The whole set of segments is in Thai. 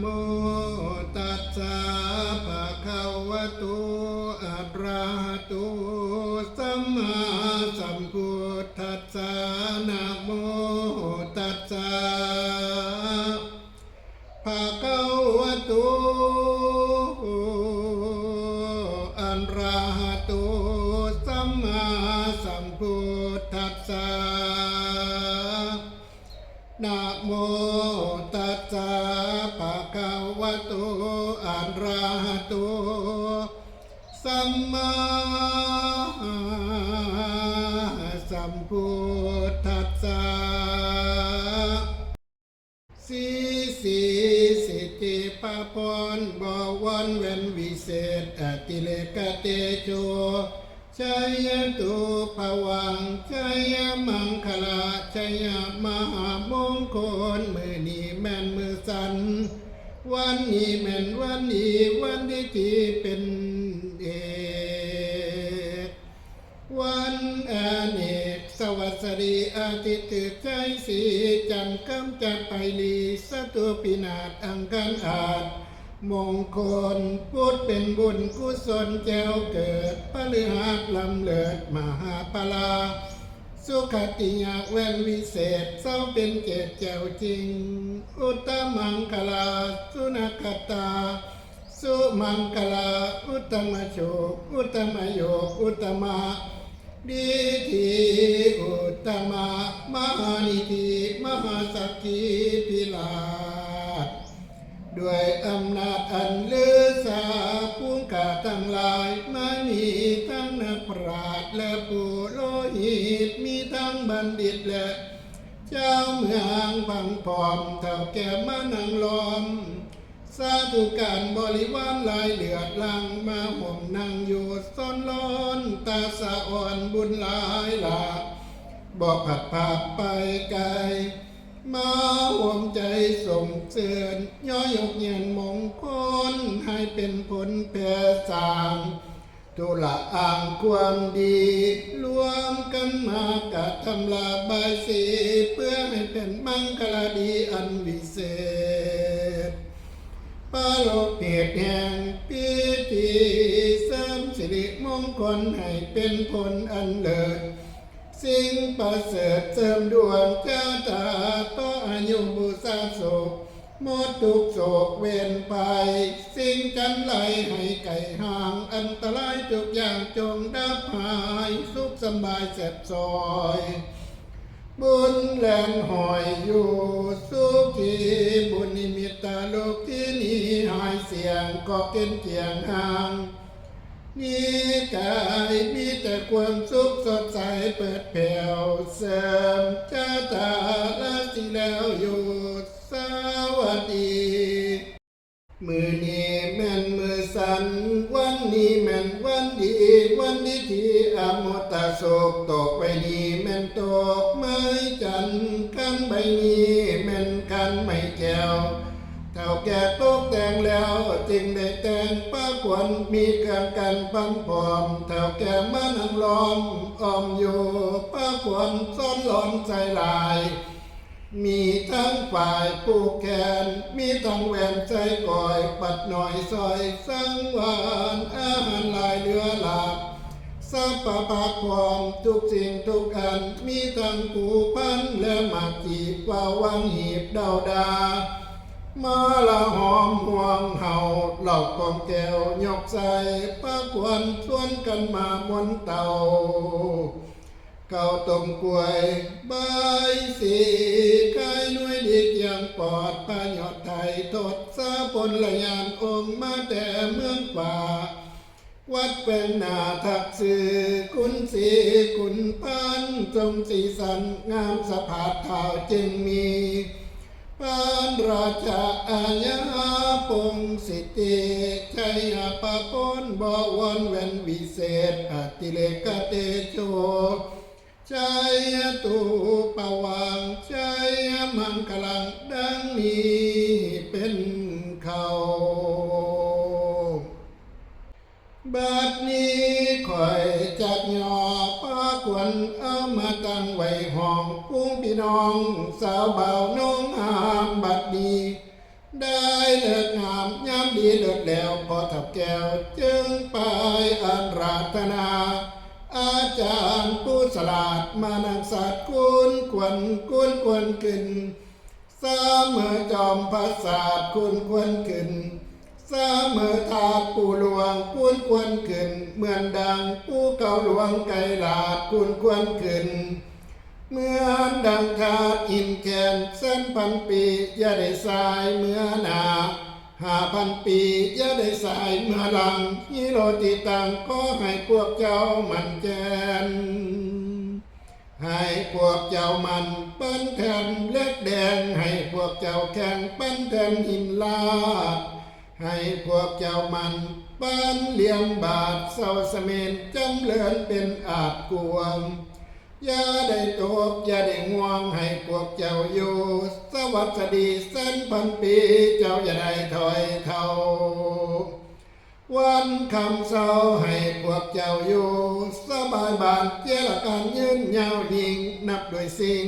โมตัสสะภะคะวะโตอะระหะโตสัมมาสัมพุทธัสสะนะโมตัสสะภะคะวะโตอะระหะโตสัมมาสัมพุทธัสสะนะโมตัสสะ ตอะระหะโตสัมมาสัมพุทธัสสะสีสีสิทธิปะพรบวันเว้นวิเศษอติเลกเตโชชัยตุภวังชัยมังคลาชัยมหามงคลมือนีแม่นมือสัน วันนี้แม่นวันนี้วันที่ที่เป็นเอกวันอเนกสวัสดีอาทิตย์ตื่นใจสีจันทร์กำจัดไปลีสตุปินาศอังกันอาจมงคลพุทธเป็นบุญกุศลแจ้วเกิดพฤหัสลำเลิดมหาปลา สุขติยาแวนวิเศษเศร้าเป็นเจตแจวจริง อุตมังคลา สุนักตา สุมังคลา อุตมโชคอุตมโยคอุตมะดีทีอุตมะมหานิธิมหาสกขีพิลาด้วยอำนาจอันเลือสาผู้กาทั้งหลายม่มีทั้งนักปราชญ์และผู้ บัณฑิตและ เจ้าเมืองพังพร้อมเท่าแก่มานังล้อม สาธุการบริวารลายเหลือดลังมาห่มนั่งอยู่ซ้อนร้อนตาสะอ่อนบุญหลายหลากบอกผัดผาดไปไกลมาห่วมใจส่งเสือนย่อยกเงียนมงคลให้เป็นผลแผ่สาง ทุละอ่างความดี รวมกันมากะทำลาบายสีเพื่อให้เป็นมังคลาดีอันวิเศษปาโลกเพศแห่งพิธีเสริมสิริมงคลให้เป็นผลอันเลิศสิ่งประเสริฐเสริมดวงเจ้าตาต่ออายุบูชาโศก หมดทุกโศกเวนไป สิ่งกันไหลให้ไก่ห่าง อันตรายทุกอย่างจงดับหาย สุขสบายแสบซอย บุญแลนหอยอยู่สุขีบุญนิมิตตาโลกที่นี้หายเสียงก็เกินเกียงห่างมีกายมีแต่ความสุขสดใสเปิดแผ่วเสริมเจ้าตาละสิแล้วอยู่ วันดีมือนี้แม่นมือสัน วันนี้แม่นวันดีวันดีที่อมตะโศกตกไปนี้แม่นตกไม้จันกันใบนี้แม่นกันไม่แก้วเท่าแก่ตกแต่งแล้วจึงได้แต่งป้าควนมีเครื่องกันปั๊มพร้อมเท่าแก่มานังล้อมอ้อมอยู่ป้าควนซ้อนหลอนใจลาย มีทั้งฝ่ายผู้แขน มีทั้งแหวนใจก่อย ปัดหน่อยซอยสังวานอาหารลายเหลือหลากสัพพะปากความทุกสิ่งทุกอัน มีทั้งผูพันและหมากจีบว่าวังหีบเดาดา มาละหอมห่วงเห่าเหล่ากองแก้วยกใส่ป้าควนชวนกันมาบนเต่า เก่าต้มกลวยใบสีกายหน่วยดีเกียงปอดพายอดไทยทดสาปนละยานองค์มาแต่เมืองป่า วัดเป็นนาทักษือคุณสีคุณพันทรงสีสันงามสะพาดเท้าจึงมีปานราชาอาญาปงสิทธิชัยปะปนบวรเวนวิเศษอติเลกเตโช ชัยตุปวังชัยมังคลังดังนี้เป็นเขาบัดนี้คอยจัดย่อป้าควนเอามาตั้งไว้ห้องพุ้งพี่น้องสาวเบาน้องหามบัดนี้ได้เลิกงามยามดีเลิศแล้วพอทับแก้วจึงไปอันราธนา อาจารย์ผู้สลาดมานังสัตว์กุนกวนกุนกวนขึ้นเสมอจอมพระศาสตร์คุณควรขึ้นเสมอทาสผู้หลวงคุณควรขึ้นเหมือนดังผู้เก่าหลวงไกรลาดคุณควรขึ้นเหมือนดังคาอินแคนเส้นพันปีอย่าได้สายเมื่อนา ห้าพันปีอย่าได้สายมื่อหลังฮิโรติตังก็ให้พวกเจ้ามันแจนให้พวกเจ้ามันปั้นแผ่นเล็กแดง ให้พวกเจ้าแข่งปั้นแผ่นหินลาดให้พวกเจ้ามันปั้นเหลี่ยมบาทเศร้าเสมนจำเลือนเป็นอาจกวง อย่าได้ตกอย่าได้ง่วงให้พวกเจ้าอยู่ สวัสดีเส้นพันปีเจ้าอย่าได้ถอยเขาวันคำเศร้าให้พวกเจ้าอยู่ สบายบานเจรการยืนยาวยิ่งนับด้วยสิ่ง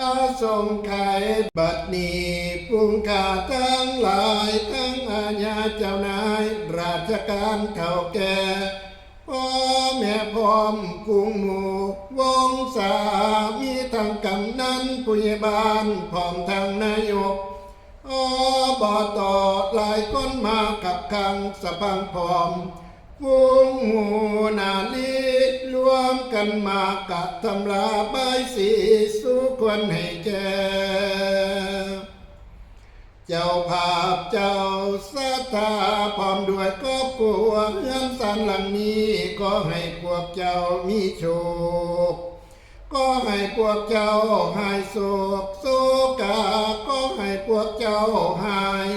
อาสงไขยบัดนี้พุงขาทั้งหลายทั้งอาญาเจ้านาย ราชการเก่าแก่ พ่อแม่พร้อมกุ้งหมูวงสามีทางกำนันผู้ใหญ่บ้านพร้อมทางนายกอบอต่อหลายคนมากับคังสะพังพร้อมวงหมูนาลีรวมกันมากะทำลาบายสีสู้ควรให้แก่ เจ้าภาพเจ้าสถาพร้อมด้วยก็กลัวเฮือนสันหลังนี้ก็ให้พวกเจ้ามีโชค ก็ให้พวกเจ้าหายโศกโศกาก็ให้พวกเจ้าหาย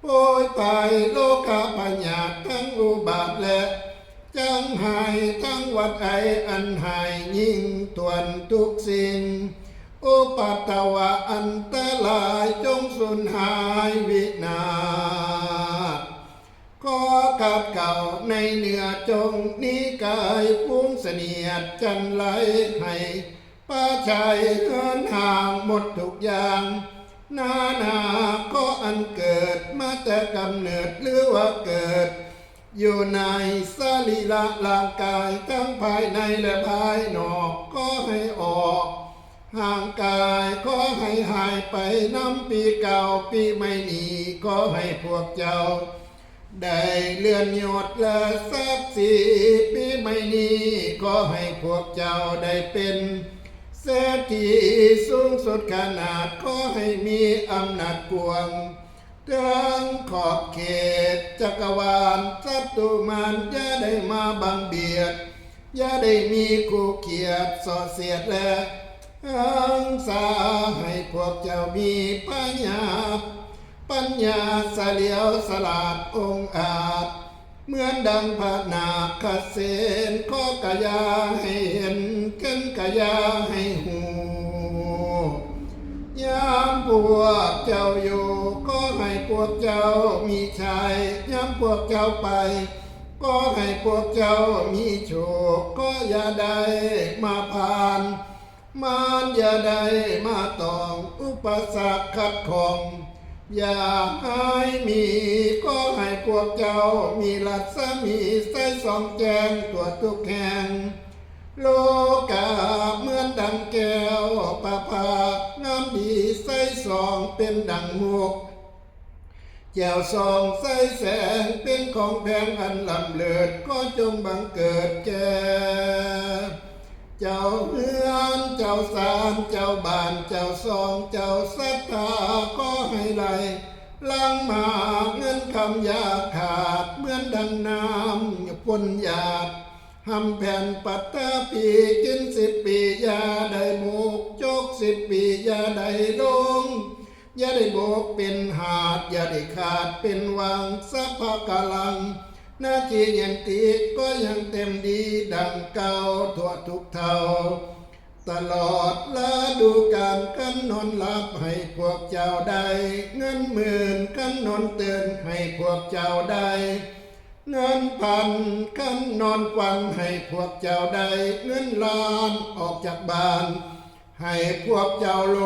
โปรยไปโลกาปัญญาทั้งอุบาทและ จังหายทั้งวัดไออันหายยิ่งทวนทุกสิ่ง อุปัตตวะอันตรายจงสูญหายวินาศขอขัดเก่าในเนื้อจงนี้กายพุงเสนียดจันไหลให้ป้าชัยเฮินห่างหมดทุกอย่างนานาก็อันเกิดมาแต่กำเนิดหรือว่าเกิด อยู่ในสรีระร่างกายทั้งภายในและภายนอกก็ให้ออก ห่างกายก็ให้หายไปน้ำปีเก่าปีไม่หนีก็ให้พวกเจ้า ได้เลื่อนยศและทรัพย์สิปีไม่นี้ก็ให้พวกเจ้าได้เป็นเศรษฐีสูงสุดขนาดก็ให้มีอำนาจกวงทั้งขอบเขตจักรวาลสัตตุมานอย่าได้มาบังเบียด อย่าได้มีคู่เกียรติสอเสียดและ อังสาให้พวกเจ้ามีปัญญา ปัญญาเสลียวสลาดองอาจ เหมือนดังพระนาคเสนข้อกะยาให้เห็นกันกะยาให้หูยามพวกเจ้าอยู่ก็ให้พวกเจ้ามีชัยยามพวกเจ้าไป ก็ให้พวกเจ้ามีโชคก็อย่าได้มาผ่าน มารอย่าได้มาตองอุปสรรคขัดของ อย่าให้มีก็ให้พวกเจ้ามีรัศมีใส่สองแจงตัวทุกแห่งโลกาเหมือนดังแก้วประภางามดีใส่สองเป็นดังมุกแก้วสองใส่แสงเป็นของแพงอันลำเลิศก็จงบังเกิดแก่ จ้าเฮือนเจ้าสารเจ้าบ้านเจ้าซองเจ้าศรัทธาก็ให้ไหลลังมาเงินคำยาขาดเหมือนดังน้ำพ่นหยาดหำแผ่นปัตตาปีกินสิบปียาได้หมูกโจกสิบปียาได้ลงอย่าได้โบกเป็นหาด อย่าได้ขาดเป็นวังสัพพะกลัง นาคียันติก็ยังเต็มดีดังเก่าทั่วทุกเท่า ตลอดละดูการกันนอนหลับให้พวกเจ้าได้ เงินหมื่นกันนอนเตือนให้พวกเจ้าได้ เงินพันกันนอนควันให้พวกเจ้าได้ เงินล้านออกจากบ้าน ให้พวกเจ้าโล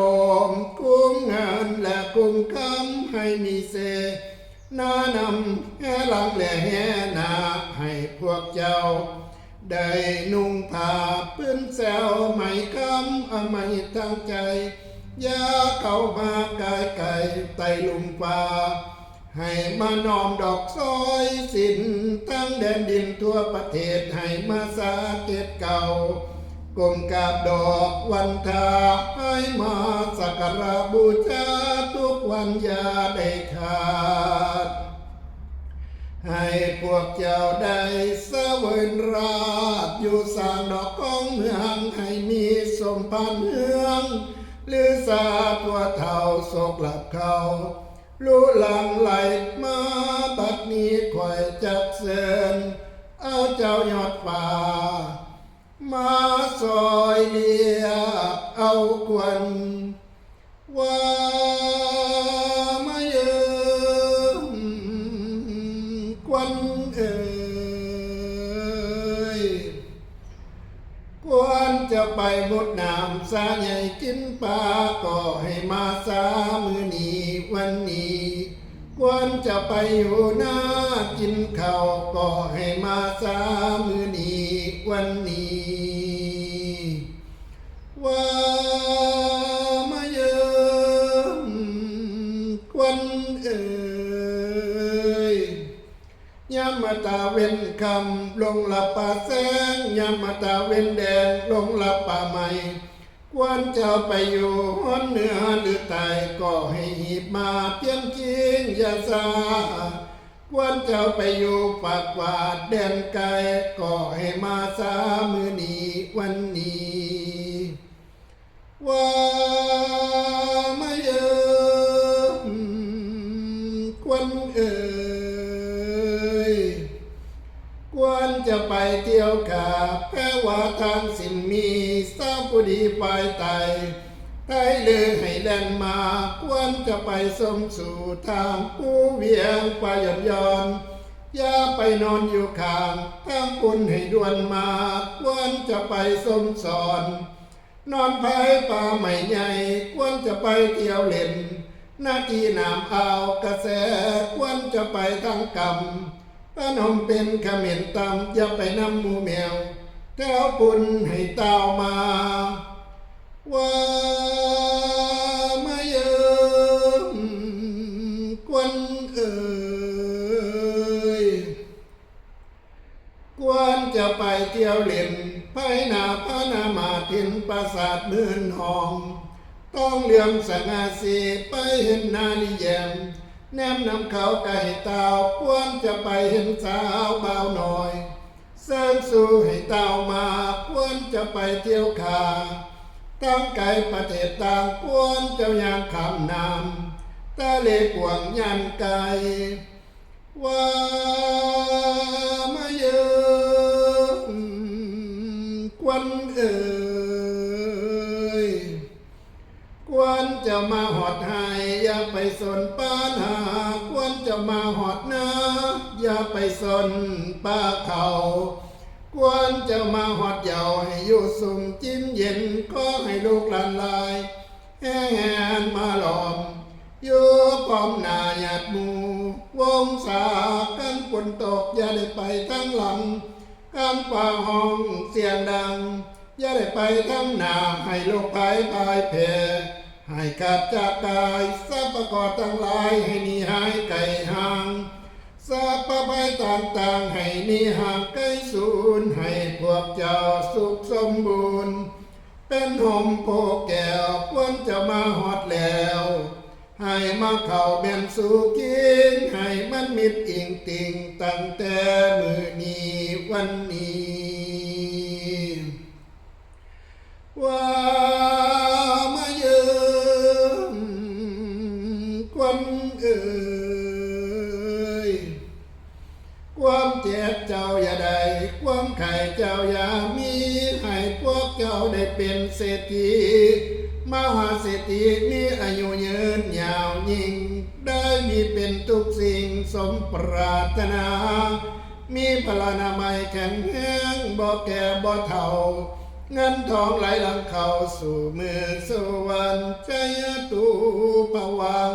มกุ้มเงินและกุ้มคำให้มีเส นานำแห่หลังและแห่นาให้พวกเจ้า ได้นุ่งผ้าปื้นแซวไม่คำอไม่ตั้งใจอย่าเข้ามากายไก่ไตลุมฟ้า ให้มานอมดอกซอยสินทั้งแดนดินทั่วประเทศให้มาสาเกตเก่า กลมกาบดอกวันทาให้มาสักการะบูชาทุกวันยาได้ขาด ให้พวกเจ้าได้เสวยราบอยู่สร้างดอกกองเมืองให้มีสมพันธ์เมือง หรือสาตัวเท่าโศกหลับเขารู้หลังไหลมาบัดนี้คอยจักเสินเอาเจ้ายอดป่า มาซอยเลียบเอาควันว่ามาเยิมควันเอ่ยควรจะไปหมดน้ำสาใหญ่กินปลาก็ให้มาสามือนี้วันนี้ควรจะไปอยู่หน้ากินข้าวก็ให้มาสามือนี้ วันนี้ว่ามาเยิมควันเอ่ยยามมาตาเว้นคำลงหลับป่าแสงยามมาตาเว้นแดงลงหลับป่าใหม่ควรจะไปอยู่หอนเหนือหรือใต้ก็ให้หีบมาเตรียมจริงอย่าซา ควรจะไปอยู่ปากวาดแดนไกลก็ให้มาสามือนี้วันนี้ว่ามาเยิมควันเอ่ยควรจะไปเที่ยวขาแพ้ว่าทางสิ่งมีสาวผู้ดีปลายไต ไทยเลยให้แล่นมาควรจะไปสมสู่ทางผู้เวียงไปหย่อนยอนอย่าไปนอนอยู่ข้างทางปุนให้ด่วนมาควรจะไปสมสอน นอนภายป่าใหม่ใหญ่ควรจะไปเที่ยวเล่นหน้าที่น้ำอ่าวกระแสควรจะไปทางกำพนมเป็นเขมิ้นตำอย่าไปนำหมูแมวแถวปุ่นให้เต้ามาว่า เที่ยวเล่นภายนาพระนามาทินปราสาทเมือนหองต้องเหลื่อมสงาสีไปเห็นนานิแยมแนมนำเขาไก่เตาควรจะไปเห็นสาวเบาหน่อยเสริมสู่ให้เต้ามาควรจะไปเที่ยวขาตั้งไกลประเทศต่างควรเจ้าอย่างคำนำตาเลกวงยันไกลว่ามาเยิม มาหอดหายอย่าไปสนปัญหาควรจะมาหอดนาอย่าไปสนป้าเขาควรจะมาหอดเยาให้อยู่สุ่มจิ้มเย็นก็ให้ลูกหลานลายแห่แหนมาหลอมอยู่ป้อมหนาหยาดมู วงสากันฝนตกอย่าได้ไปทั้งหลังกำป่าห้องเสียงดัง อย่าได้ไปทั้งหน้าให้โลกภัยพายแผ่ ให้ขาดจากกายทรัพย์ประกอบทั้งหลายให้นีหายไกลห่างทรัพย์ภัยต่างๆ ให้นีห่างไกลสูญให้พวกเจ้าสุขสมบูรณ์ เป็นหมโพแก้วควรจะมาหอดแล้ว ให้มาเข้าเบนสู่กินให้มันมิดอิงติงตั้งแต่มือนี้วันนี้ว่า วนเอ่ยความเจ็บเจ้าอย่าได้ ความไข่เจ้าอย่ามีให้พวกเจ้าได้เป็นเศรษฐีมหาเศรษฐีมีอายุยืนยาวยิ่ง ได้มีเป็นทุกสิ่งสมปรารถนา มีพลานามัยแข็งแรงบ่แก่บ่เฒ่าเงินทองไหลหลังเข้าสู่มือสวรรค์ชยตูปวัง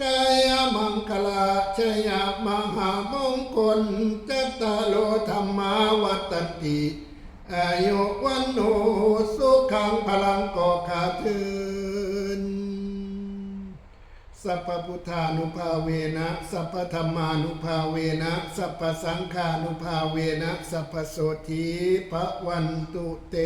ชยมังคลาชยมหามงคลจัตตาโลธรรมาวัตติอายุวันโนสุขังพลังก่อขาดทืนสัพพพุทธานุภาเวนะสัพพธรรมานุภาเวนะสัพพสังฆานุภาเวนะสัพพโสธีพระวันตุเต